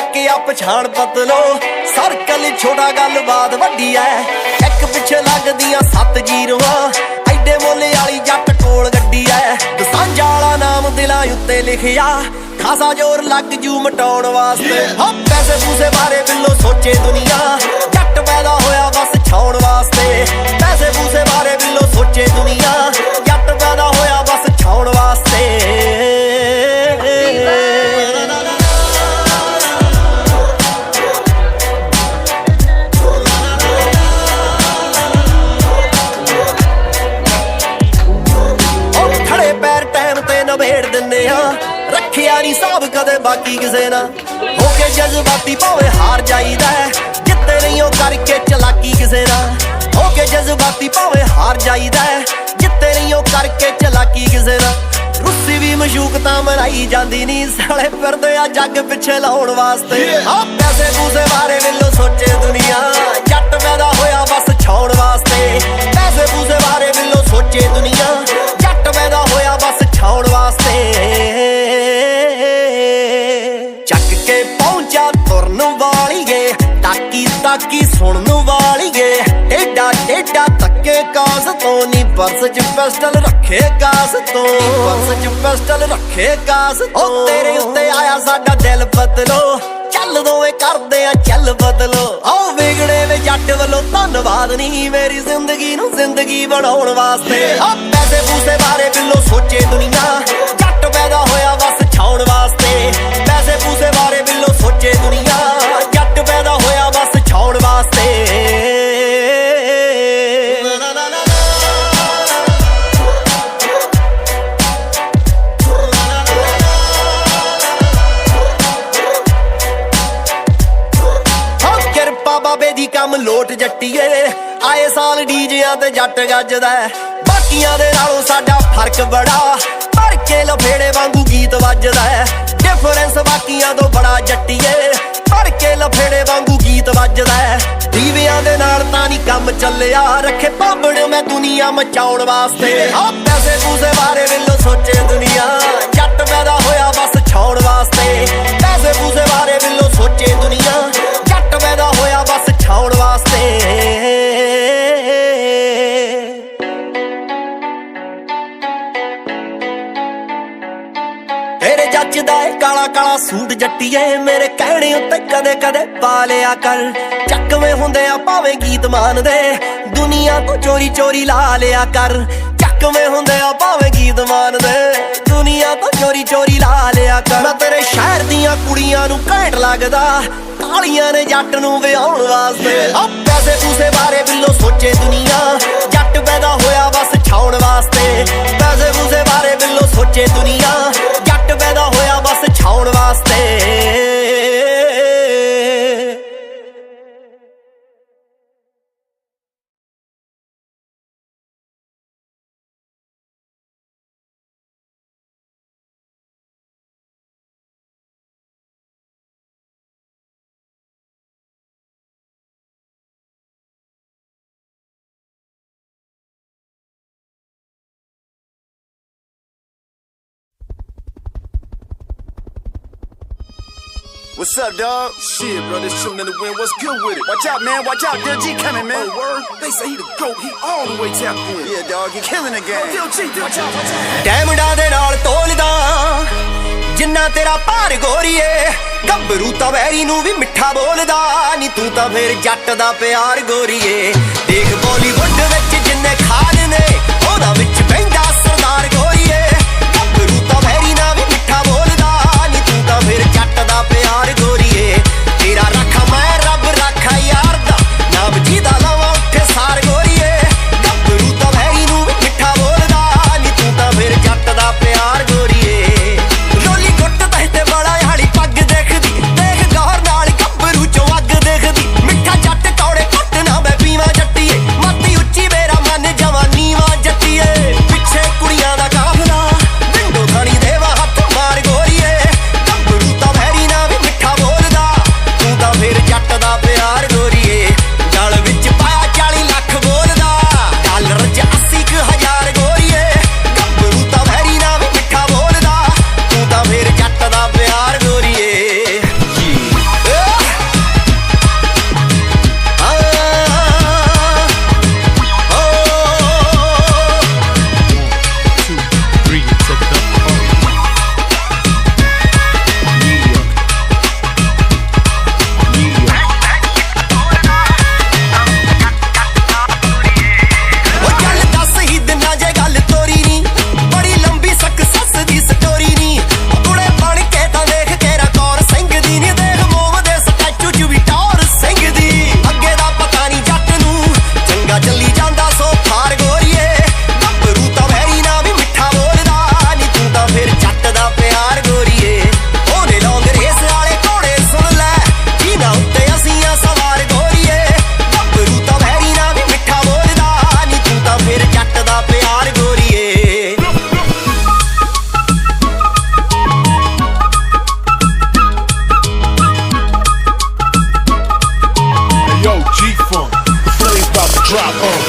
ਸਾਡੀ ਇੱਕ ਪਛਾਣ ਪਤਲੋ ਸਰਕਲ ਛੋਟਾ ਗੱਲਬਾਤ ਵੱਡੀ ਐ। ਇੱਕ ਪਿੱਛੇ ਲੱਗਦੀਆਂ ਸੱਤ ਜੀਰੋਆਂ। ਐਡੇ ਮੋਲੇ ਵਾਲੀ ਜੱਟ ਕੋਲ ਗੱਡੀ ਐ। ਸਾਂਝਾ ਵਾਲਾ ਨਾਮ ਦਿਲਾਂ ਉੱਤੇ ਲਿਖਿਆ। ਖਾਸਾ ਜ਼ੋਰ ਲੱਗ ਜੂ ਮਟਾਉਣ ਵਾਸਤੇ। ਹਾਂ, ਪੈਸੇ ਪੂਸੇ ਬਾਰੇ ਬਿੱਲੋ ਸੋਚੇ ਦੁਨੀਆ। ਜੱਟ ਪੈਦਾ ਹੋਇਆ ਬਸ ਛਾਉਣ ਵਾਸਤੇ। ਨਵੇੜ ਦਿੰਦੇ ਆ ਰੱਖਿਆ ਨਹੀਂ ਸਾਬ ਕਦੇ ਬਾਕੀ ਕਿਸੇ ਨਾ ਹੋ ਕੇ ਜਜ਼ਬਾਤੀ ਭਾਵੇਂ ਹਾਰ ਜਾਈਦਾ ਹੈ। ਜਿੱਤੇ ਨਹੀਂ ਉਹ ਕਰਕੇ ਚਲਾਕੀ ਕਿਸੇ ਨਾ ਹੋ ਕੇ ਜਜ਼ਬਾਤੀ ਭਾਵੇਂ ਹਾਰ ਜਾਈਦਾ ਹੈ। ਜਿੱਤੇ ਨਹੀਂ ਉਹ ਕਰਕੇ ਚਲਾਕੀ ਕਿਸੇ ਨਾ ਰੁੱਸੀ ਵੀ ਮਸ਼ੂਕ ਤਾਂ ਮਨਾਈ ਜਾਂਦੀ ਨਹੀਂ ਸਾਲੇ ਫਿਰਦੇ ਆ ਜੱਗ ਪਿੱਛੇ ਲਾਉਣ ਵਾਸਤੇ। ਆ ਪੈਸੇ ਪੂਸੇ ਬਾਰੇ ਵਿੱਲੋ ਸੋਚੇ ਦੁਨੀਆ। ਜੱਟ ਪੈਦਾ ਹੋਇਆ ਬਸ ਛਾਉਣ ਵਾਸਤੇ। ਪੈਸੇ ਪੂਸੇ ਬਾਰੇ ਵਿੱਲੋ ਸੋਚੇ ਦੁਨੀਆ। ਤਾਕੀ ਸੁਣਨ ਵਾਲੀਏ। ਏਡਾ ਏਡਾ ਤੱਕੇ ਕਾਸ ਤੋਂ ਨਹੀਂ ਪਰਸ ਚ ਪਿਸਟਲ ਰੱਖੇ ਕਾਸ ਤੋਂ। ਪਰਸ ਚ ਪਿਸਟਲ ਰੱਖੇ ਕਾਸ ਤੋਂ। ਉਹ ਤੇਰੇ ਉੱਤੇ ਆਇਆ ਸਾਡਾ ਦਿਲ ਬਦਲੋ। ਚੱਲ ਦੋਵੇਂ ਕਰਦੇ ਆ, ਚੱਲ ਬਦਲੋ। ਆਓ ਵਿਗੜੇ ਵੇ ਜੱਟ ਵੱਲੋਂ ਧੰਨਵਾਦ ਨਹੀਂ ਮੇਰੀ ਜ਼ਿੰਦਗੀ ਨੂੰ ਜ਼ਿੰਦਗੀ ਬਣਾਉਣ ਵਾਸਤੇ। ਆ ਪੈਸੇ ਪੂਸੇ ਬਾਰੇ ਬਿੱਲੋ ਸੋਚੇ ਦੁਨੀਆ। ਜੱਟ ਪੈਦਾ ਹੋਇਆ ਬਸ ਛਾਉਣ ਵਾਸਤੇ। ਪੈਸੇ ਪੂਸੇ ਬਾਰੇ ਕੰਮ ਲੋਟ ਜੱਟੀਏ ਆਏ ਸਾਲ ਡੀਜਿਆਂ ਤੇ ਜੱਟ ਗੱਜਦਾ ਬਾਕੀਆਂ ਦੇ ਨਾਲੋਂ ਸਾਡਾ ਫ਼ਰਕ ਬੜਾ। ਭਰ ਕੇ ਲਫੇੜੇ ਵਾਂਗੂ ਗੀਤ ਵੱਜਦਾ ਡਿਫਰੈਂਸ ਬਾਕੀਆਂ ਤੋਂ ਬੜਾ ਜੱਟੀਏ ਭਰ ਕੇ ਲਫੇੜੇ ਵਾਂਗੂ ਗੀਤ ਵੱਜਦਾ ਦੀਵਿਆਂ ਦੇ ਨਾਲ ਤਾਂ ਨਹੀਂ ਕੰਮ ਚੱਲਿਆ। ਰੱਖੇ ਭਾਂਬੜ ਮੈਂ ਦੁਨੀਆ ਮਚਾਉਣ ਵਾਸਤੇ। ਆ ਪੈਸੇ ਪੂਸੇ ਬਾਰੇ ਵਿੱਲੋ ਸੋਚੇ ਦੁਨੀਆ। ਜੱਟ ਪੈਦਾ ਹੋਇਆ ਬਸ ਛਾਉਣ ਵਾਸਤੇ। ਪੈਸੇ ਪੂਸੇ ਬਾਰੇ ਵਿੱਲੋ ਸੋਚੇ ਦੁਨੀਆ। ਜੱਟ ਪੈਦਾ ਹੋਇਆ ਬਸ ਸੂਟ ਜੱਟੀਏ ਮੇਰੇ ਕਹਿਣੇ ਉੱਤੇ ਕਦੇ ਕਦੇ ਪਾ ਲਿਆ ਕਰ। ਚੱਕਵੇਂ ਹੁੰਦੇ ਆ ਭਾਵੇਂ ਗੀਤ ਮਾਨਦੇ ਦੁਨੀਆ ਤੋਂ ਚੋਰੀ ਚੋਰੀ ਲਾ ਲਿਆ ਕਰ। ਚੱਕਵੇਂ ਹੁੰਦੇ ਆ ਭਾਵੇਂ ਗੀਤ ਮਾਨਦੇ ਦੁਨੀਆ ਤੋਂ ਚੋਰੀ ਚੋਰੀ ਲਾ ਲਿਆ ਕਰ। ਮੈਂ ਤੇਰੇ ਸ਼ਹਿਰ ਦੀਆਂ ਕੁੜੀਆਂ ਨੂੰ ਘੈਂਟ ਲੱਗਦਾ ਕਾਲੀਆਂ ਨੇ ਜੱਟ ਨੂੰ ਵਿਆਹਣ ਵਾਸਤੇ। ਆ ਪੈਸੇ ਪੂਸੇ ਬਾਰੇ ਬਿੱਲੋ ਸੋਚੇ ਦੁਨੀਆ, ਜੱਟ ਪੈਦਾ ਹੋਇਆ ਬਸ ਛਾਉਣ ਵਾਸਤੇ। ਪੈਸੇ ਪੂਸੇ ਬਾਰੇ ਬਿੱਲੋ ਸੋਚੇ ਦੁਨੀਆ ਛਾਉਣ What's up, dog? Shit, bro, this shooting in the wind. What's good with it? Watch out, man. Watch out. Lil G coming, man. Oh, word? They say he the GOAT. He all the way tapped in. Yeah, dog. You killing the Oh, game. Lil G, Lil G. Watch out. ਡੈਮੰਡਾਂ ਦੇ ਨਾਲ ਤੋਲਦਾ ਜਿੰਨਾ ਤੇਰਾ ਭਾਰ ਗੋਰੀਏ ਗੱਭਰੂ ਤਾਂ very ਨੂੰ ਵੀ ਮਿੱਠਾ ਬੋਲਦਾ ਨੀ ਤੂੰ ਤਾਂ ਫੇਰ ਜੱਟ ਦਾ ਪਿਆਰ ਗੋਰੀਏ ਦੇਖ ਬਾਲੀਵੁੱਡ ਵਿੱਚ ਜਿੰਨੇ ਖਾਨ ਨੇ drop, uh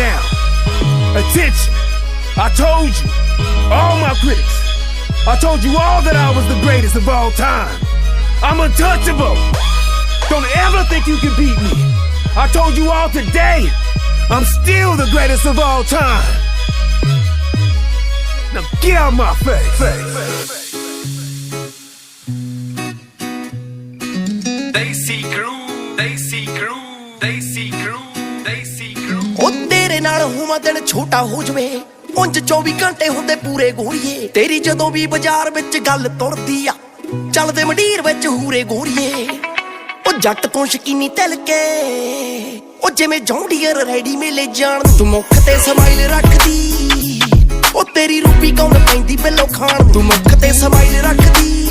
now. Attention. I told you, all my critics, I told you all that I was the greatest of all time. I'm untouchable. Don't ever think you can beat me. I told you all today, I'm still the greatest of all time. Now get out my face. face. ਤੇਰੇ ਦਿਨ ਛੋਟਾ ਹੋ ਜਵੇ, ਉਂਝ 24 ਘੰਟੇ ਹੁੰਦੇ ਪੂਰੇ ਗੋਰੀਏ। ਤੇਰੀ ਜਦੋਂ ਵੀ ਬਾਜ਼ਾਰ ਵਿੱਚ ਗੱਲ ਤੁਰਦੀ ਆ, ਚੱਲਦੇ ਮੰਡੀਰ ਵਿੱਚ ਹੂਰੇ ਗੋਰੀਏ। ਉਹ ਜੱਟ ਤੋਂ ਸ਼ਕੀਨੀ ਤਿਲਕੇ ਉਹ ਜਿਵੇਂ ਜੌਂਡੀਅਰ ਰੈਡੀ ਮੇਲੇ ਜਾਣ ਤੂੰ ਮੁੱਖ ਤੇ ਸਮਾਈਲ ਰੱਖਦੀ। ਉਹ ਤੇਰੀ ਰੂਪੀ ਕੌਣ ਪੈਂਦੀ ਬਿੱਲੋ ਖਾਣ ਨੂੰ। ਤੂੰ ਮੁੱਖ ਤੇ ਸਮਾਈਲ ਰੱਖਦੀ।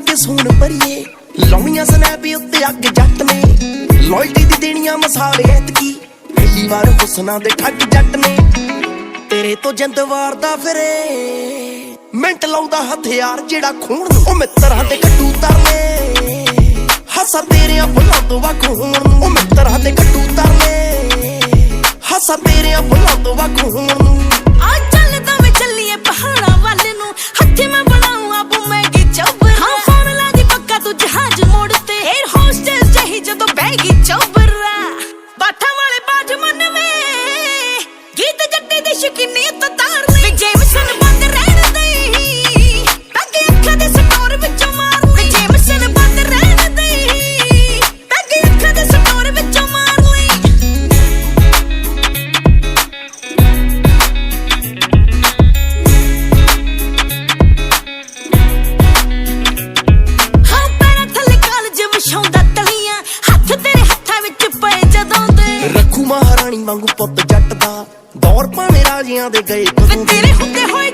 ਕੇ ਸੋਨ ਭਰੀਏ। ਲਾਉਣੀਆਂ ਸਨੈਪ ਉੱਤੇ ਅੱਗ ਜੱਟ ਨੇ ਲਾਇਲਟੀ ਦੀ ਦੇਣੀਆਂ ਮਸਾਲੇ ਐਤਕੀ। ਪਹਿਲੀ ਵਾਰ ਹੁਸਨਾ ਦੇ ਠੱਗ ਜੱਟ ਨੇ ਤੇਰੇ ਤੋਂ ਜਿੰਦ ਵਾਰਦਾ ਫਿਰੇ। ਮਿੰਟ ਲਾਉਂਦਾ ਹਥਿਆਰ ਜਿਹੜਾ ਖੂਨ ਉਹ ਮਿੱਤਰਾਂ ਦੇ ਕੱਟੂ ਤਰਲੇ। ਹੱਸਾ ਤੇਰੇ ਬੁੱਲਾਂ ਤੋਂ ਵੱਖ ਹੋਣ ਉਹ ਮਿੱਤਰਾਂ ਦੇ ਕੱਟੂ ਤਰਲੇ। ਹੱਸਾ ਤੇਰੇ ਬੁੱਲਾਂ ਤੋਂ ਵੱਖ ਹੋਣ ਜੱਟੇ ਦੀ ਸ਼ਕੀਨੀ ਤਾਰ ਲੈ ਬੰਦ ਰਹਿਣ ਦੇ ਪੈਗੇ ਅੱਖਾਂ ਦੇ ਸਟੋਰ ਵਿੱਚੋਂ ਮਾਰ ਲੈ ਜੇਮਸਨ ਬੰਦ ਰਹਿਣ ਦੇ ਪੈਗੇ ਅੱਖਾਂ ਦੇ ਸਟੋਰ ਵਿੱਚੋਂ ਮਾਰ ਲਈ ਹਾਂ, ਪੈਰਾਂ ਥੱਲੇ ਕਾਲਜ ਵਿਛਾਉਂਦਾ ਤਲੀਆਂ। ਹੱਥ ਤੇਰੇ ਹੱਥਾਂ ਵਿੱਚ ਪਏ ਜਦੋਂ ਦੇ। ਰੱਖੂ ਮਹਾਰਾਣੀ ਵਾਂਗੂ ਪੁੱਤ ਰਾਜੀਆਂ ਦੇ ਗਏ ਤੇਰੇ ਹੁੱਕੇ ਹੋਏ